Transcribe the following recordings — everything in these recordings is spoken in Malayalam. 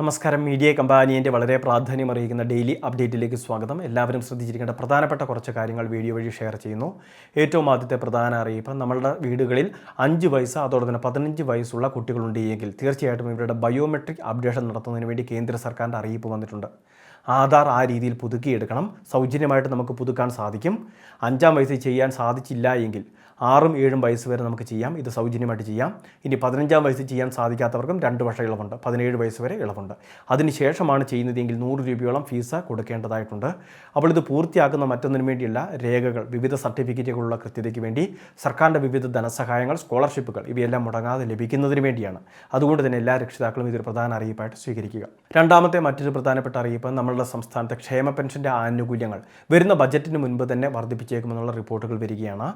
നമസ്കാരം. മീഡിയ കമ്പാനിയന്റെ വളരെ പ്രാധാന്യം അറിയിക്കുന്ന ഡെയിലി അപ്ഡേറ്റിലേക്ക് സ്വാഗതം. എല്ലാവരും ശ്രദ്ധിച്ചിരിക്കേണ്ട പ്രധാനപ്പെട്ട കുറച്ച് കാര്യങ്ങൾ വീഡിയോ വഴി ഷെയർ ചെയ്യുന്നു. ഏറ്റവും ആദ്യത്തെ പ്രധാന അറിയിപ്പ് നമ്മളുടെ വീടുകളിൽ അഞ്ച് വയസ്സ് അതോടൊപ്പം തന്നെ പതിനഞ്ച് വയസ്സുള്ള കുട്ടികളുണ്ട് എങ്കിൽ തീർച്ചയായിട്ടും ഇവരുടെ ബയോമെട്രിക് അപ്ഡേഷൻ നടത്തുന്നതിന് വേണ്ടി കേന്ദ്ര സർക്കാരിന്റെ അറിയിപ്പ് വന്നിട്ടുണ്ട്. ആധാർ ആ രീതിയിൽ പുതുക്കിയെടുക്കണം. സൗജന്യമായിട്ട് നമുക്ക് പുതുക്കാൻ സാധിക്കും. അഞ്ചാം വയസ്സിൽ ചെയ്യാൻ സാധിച്ചില്ല എങ്കിൽ ആറും ഏഴും വയസ്സ് വരെ നമുക്ക് ചെയ്യാം. ഇത് സൗജന്യമായിട്ട് ചെയ്യാം. ഇനി പതിനഞ്ചാം വയസ്സിൽ ചെയ്യാൻ സാധിക്കാത്തവർക്കും രണ്ട് വർഷം ഇളവുണ്ട് പതിനേഴ് വയസ്സ് വരെ ഇളവുണ്ട്. അതിനുശേഷമാണ് ചെയ്യുന്നതെങ്കിൽ നൂറ് രൂപയോളം ഫീസ് കൊടുക്കേണ്ടതായിട്ടുണ്ട്. അപ്പോൾ ഇത് പൂർത്തിയാക്കുന്ന മറ്റൊന്നിനു വേണ്ടിയുള്ള രേഖകൾ വിവിധ സർട്ടിഫിക്കറ്റുകളുള്ള കൃത്യതയ്ക്ക് വേണ്ടി സർക്കാരിന്റെ വിവിധ ധനസഹായങ്ങൾ സ്കോളർഷിപ്പുകൾ ഇവയെല്ലാം മുടങ്ങാതെ ലഭിക്കുന്നതിന് വേണ്ടിയാണ്. അതുകൊണ്ട് തന്നെ എല്ലാ രക്ഷിതാക്കളും ഇതൊരു പ്രധാന അറിയിപ്പായിട്ട് സ്വീകരിക്കുക. രണ്ടാമത്തെ മറ്റൊരു പ്രധാനപ്പെട്ട അറിയിപ്പ് നമ്മളുടെ സംസ്ഥാനത്തെ ക്ഷേമ പെൻഷന്റെ ആനുകൂല്യങ്ങൾ വരുന്ന ബജറ്റിന് മുൻപ് തന്നെ വർദ്ധിപ്പിച്ചേക്കുമെന്നുള്ള റിപ്പോർട്ടുകൾ വരികയാണ്.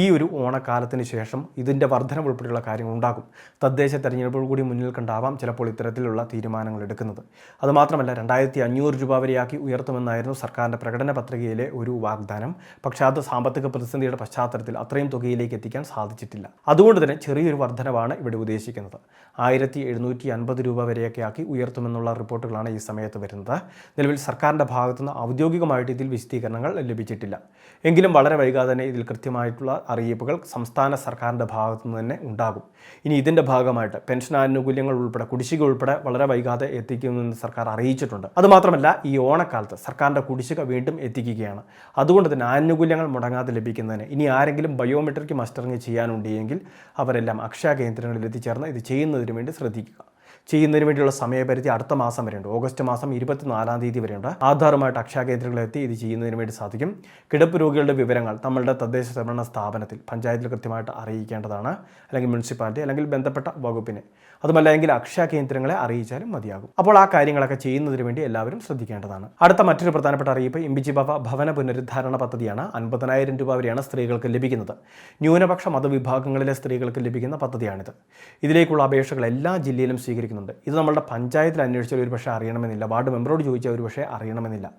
ഈ ഒരു ഓണക്കാലത്തിന് ശേഷം ഇതിന്റെ വർധന ഉൾപ്പെടെയുള്ള കാര്യങ്ങൾ ഉണ്ടാകും. തദ്ദേശ തെരഞ്ഞെടുപ്പുകൾ കൂടി മുന്നിൽ കണ്ടാവാം ചിലപ്പോൾ ഇത്തരത്തിലുള്ള തീരുമാനങ്ങൾ എടുക്കുന്നത്. അതുമാത്രമല്ല രണ്ടായിരത്തി അഞ്ഞൂറ് രൂപ വരെയാക്കി ഉയർത്തുമെന്നായിരുന്നു സർക്കാരിന്റെ പ്രകടന പത്രികയിലെ ഒരു വാഗ്ദാനം. പക്ഷേ അത് സാമ്പത്തിക പ്രതിസന്ധിയുടെ പശ്ചാത്തലത്തിൽ അത്രയും തുകയിലേക്ക് എത്തിക്കാൻ സാധിച്ചിട്ടില്ല. അതുകൊണ്ട് തന്നെ ചെറിയൊരു വർധനവാണ് ഇവിടെ ഉദ്ദേശിക്കുന്നത്. ആയിരത്തി എഴുന്നൂറ്റി അൻപത് രൂപ വരെയൊക്കെ ആക്കി ഉയർത്തുമെന്നുള്ള റിപ്പോർട്ടുകളാണ് ഈ സമയത്ത് വരുന്നത്. നിലവിൽ സർക്കാരിന്റെ ഭാഗത്തുനിന്ന് ഔദ്യോഗികമായിട്ട് ഇതിൽ വിശദീകരണങ്ങൾ ലഭിച്ചിട്ടില്ല. എങ്കിലും വളരെ വൈകാതെ തന്നെ ഇതിൽ കൃത്യമായിട്ടുള്ള അറിയിപ്പുകൾ സംസ്ഥാന സർക്കാരിന്റെ ഭാഗത്തുനിന്ന് തന്നെ ഉണ്ടാകും. ഇനി ഇതിന്റെ ഭാഗമായിട്ട് പെൻഷൻ ആനുകൂല്യങ്ങൾ ഉൾപ്പെടെ കുടിശ്ശിക ഉൾപ്പെടെ വളരെ വൈകാതെ എത്തിക്കുമെന്ന് സർക്കാർ അറിയിച്ചിട്ടുണ്ട്. അതുമാത്രമല്ല ഈ ഓണക്കാലത്ത് സർക്കാരിന്റെ കുടിശ്ശിക വീണ്ടും എത്തിക്കുകയാണ്. അതുകൊണ്ട് തന്നെ ആനുകൂല്യങ്ങൾ മുടങ്ങാതെ ലഭിക്കുന്നതിന് ഇനി ആരെങ്കിലും ബയോമെട്രിക് മസ്റ്ററിങ് ചെയ്യാനുണ്ടെങ്കിൽ അവരെല്ലാം അക്ഷയ കേന്ദ്രങ്ങളിൽ എത്തിച്ചേർന്ന് ഇത് ചെയ്യുന്നതിന് വേണ്ടി ശ്രദ്ധിക്കുക. ചെയ്യുന്നതിന് വേണ്ടിയുള്ള സമയപരിധി അടുത്ത മാസം വരെയുണ്ട്. ഓഗസ്റ്റ് മാസം ഇരുപത്തിനാലാം തീയതി വരെയുണ്ട്. ആധാറുമായിട്ട് അക്ഷയ കേന്ദ്രങ്ങളിലെത്തി ഇത് ചെയ്യുന്നതിന് വേണ്ടി സാധിക്കും. കിടപ്പ് രോഗികളുടെ വിവരങ്ങൾ നമ്മളുടെ തദ്ദേശ സ്വയംഭരണ സ്ഥാപനത്തിൽ പഞ്ചായത്തിൽ കൃത്യമായിട്ട് അറിയിക്കേണ്ടതാണ്. അല്ലെങ്കിൽ മുനിസിപ്പാലിറ്റി അല്ലെങ്കിൽ ബന്ധപ്പെട്ട വകുപ്പിനെ. അതുമല്ലെങ്കിൽ അക്ഷയ കേന്ദ്രങ്ങളെ അറിയിച്ചാലും മതിയാകും. അപ്പോൾ ആ കാര്യങ്ങളൊക്കെ ചെയ്യുന്നതിന് വേണ്ടി എല്ലാവരും ശ്രദ്ധിക്കേണ്ടതാണ്. അടുത്ത മറ്റൊരു പ്രധാനപ്പെട്ട അറിയിപ്പ് ഇമ്പിജി ഭവ ഭവന പുനരുദ്ധാരണ പദ്ധതിയാണ്. അൻപതിനായിരം രൂപ വരെയാണ് സ്ത്രീകൾക്ക് ലഭിക്കുന്നത്. ന്യൂനപക്ഷ മതവിഭാഗങ്ങളിലെ സ്ത്രീകൾക്ക് ലഭിക്കുന്ന പദ്ധതിയാണിത്. ഇതിലേക്കുള്ള അപേക്ഷകൾ എല്ലാ ജില്ലയിലും സ്വീകരിക്കുന്നുണ്ട്. ഇത് നമ്മുടെ പഞ്ചായത്തിൽ അന്വേഷിച്ചാൽ ഒരു പക്ഷേ അറിയണമെന്നില്ല. വാർഡ് മെമ്പറോട് ചോദിച്ചാൽ ഒരു പക്ഷേ അറിയണമെന്നില്ല.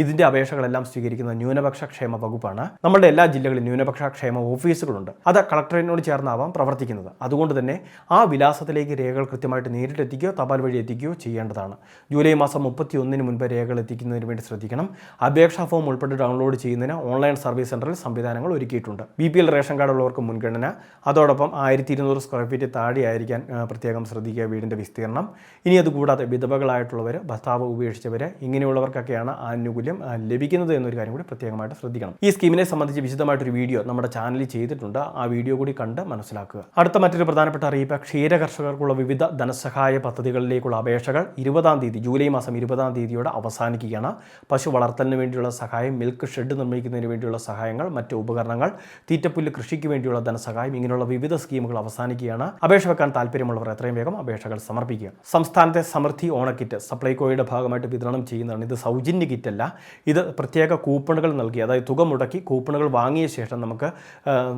ഇതിന്റെ അപേക്ഷകളെല്ലാം സ്വീകരിക്കുന്ന ന്യൂനപക്ഷ ക്ഷേമ വകുപ്പാണ്. നമ്മുടെ എല്ലാ ജില്ലകളിലും ന്യൂനപക്ഷ ക്ഷേമ ഓഫീസുകളുണ്ട്. അത് കളക്ടറേറ്റിനോട് ചേർന്നാവാം പ്രവർത്തിക്കുന്നത്. അതുകൊണ്ട് തന്നെ ആ വിലാസത്തിലേക്ക് രേഖകൾ കൃത്യമായിട്ട് നേരിട്ട് എത്തിക്കുകയോ തപാൽ വഴി എത്തിക്കുകയോ ചെയ്യേണ്ടതാണ്. ജൂലൈ മാസം മുപ്പത്തി ഒന്നിന് മുൻപ് രേഖകൾ എത്തിക്കുന്നതിന് വേണ്ടി ശ്രദ്ധിക്കണം. അപേക്ഷാ ഫോം ഉൾപ്പെടെ ഡൗൺലോഡ് ചെയ്യുന്നതിന് ഓൺലൈൻ സർവീസ് സെന്ററിൽ സംവിധാനങ്ങൾ ഒരുക്കിയിട്ടുണ്ട്. B P L ration card ഉള്ളവർക്ക് മുൻഗണന. അതോടൊപ്പം ആയിരത്തി ഇരുന്നൂറ് സ്ക്വയർ ഫീറ്റ് താഴെയായിരിക്കാൻ പ്രത്യേകം ശ്രദ്ധിക്കുക വീടിന്റെ വിസ്തീർണം. ഇനി അതുകൂടാതെ വിധവകളായിട്ടുള്ളവർ ഭർത്താവ് ഉപേക്ഷിച്ചവർ ഇങ്ങനെയുള്ളവർക്കൊക്കെയാണ് ആനുകൂല്യം ആ, ലഭിക്കുന്നത് എന്നൊരു കാര്യം കൂടി പ്രത്യേകമായിട്ട് ശ്രദ്ധിക്കണം. ഈ സ്കീമിനെ സംബന്ധിച്ച് വിശദമായിട്ടൊരു വീഡിയോ നമ്മുടെ ചാനലിൽ ചെയ്തിട്ടുണ്ട്. ആ വീഡിയോ കൂടി കണ്ട് മനസ്സിലാക്കുക. അടുത്ത മറ്റൊരു പ്രധാനപ്പെട്ട അറിയിപ്പ് ക്ഷീര കർഷകർക്കുള്ള വിവിധ ധനസഹായ പദ്ധതികളിലേക്കുള്ള അപേക്ഷകൾ ഇരുപതാം തീയതി ജൂലൈ മാസം ഇരുപതാം തീയതിയോടെ അവസാനിക്കുകയാണ്. പശു വളർത്തലിന് വേണ്ടിയുള്ള സഹായം മിൽക്ക് ഷെഡ് നിർമ്മിക്കുന്നതിന് വേണ്ടിയുള്ള സഹായങ്ങൾ മറ്റ് ഉപകരണങ്ങൾ തീറ്റപ്പുല്ല് കൃഷിക്ക് വേണ്ടിയുള്ള ധനസഹായം ഇങ്ങനെയുള്ള വിവിധ സ്കീമുകൾ അവസാനിക്കുകയാണ്. അപേക്ഷ വെക്കാൻ താല്പര്യമുള്ളവർ എത്രയും വേഗം അപേക്ഷകൾ സമർപ്പിക്കുക. സംസ്ഥാനത്തെ സമൃദ്ധി ഓണക്കിറ്റ് സപ്ലൈകോയുടെ ഭാഗമായിട്ട് വിതരണം ചെയ്യുന്നതാണ്. ഇത് സൗജന്യ കിറ്റല്ല. ഇത് പ്രത്യേക കൂപ്പണുകൾ നൽകി അതായത് തുക മുടക്കി കൂപ്പണുകൾ വാങ്ങിയ ശേഷം നമുക്ക്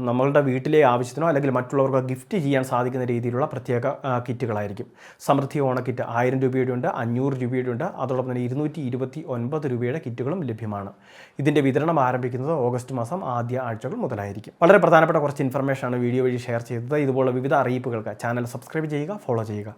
നമ്മളുടെ വീട്ടിലെ ആവശ്യത്തിനോ അല്ലെങ്കിൽ മറ്റുള്ളവർക്ക് ഗിഫ്റ്റ് ചെയ്യാൻ സാധിക്കുന്ന രീതിയിലുള്ള പ്രത്യേക കിറ്റുകളായിരിക്കും. സമൃദ്ധി ഓണക്കിറ്റ് ആയിരം രൂപയുടെ ഉണ്ട് അഞ്ഞൂറ് രൂപയുടെ ഉണ്ട് അതോടൊപ്പം തന്നെ ഇരുന്നൂറ്റി ഇരുപത്തി ഒൻപത് രൂപയുടെ കിറ്റുകളും ലഭ്യമാണ്. ഇതിന്റെ വിതരണം ആരംഭിക്കുന്നത് ഓഗസ്റ്റ് മാസം ആദ്യ ആഴ്ചകൾ മുതലായിരിക്കും. വളരെ പ്രധാനപ്പെട്ട കുറച്ച് ഇൻഫർമേഷനാണ് വീഡിയോ വഴി ഷെയർ ചെയ്തത്. ഇതുപോലുള്ള വിവിധ അറിയിപ്പുകൾക്ക് ചാനൽ സബ്സ്ക്രൈബ് ചെയ്യുക ഫോളോ ചെയ്യുക.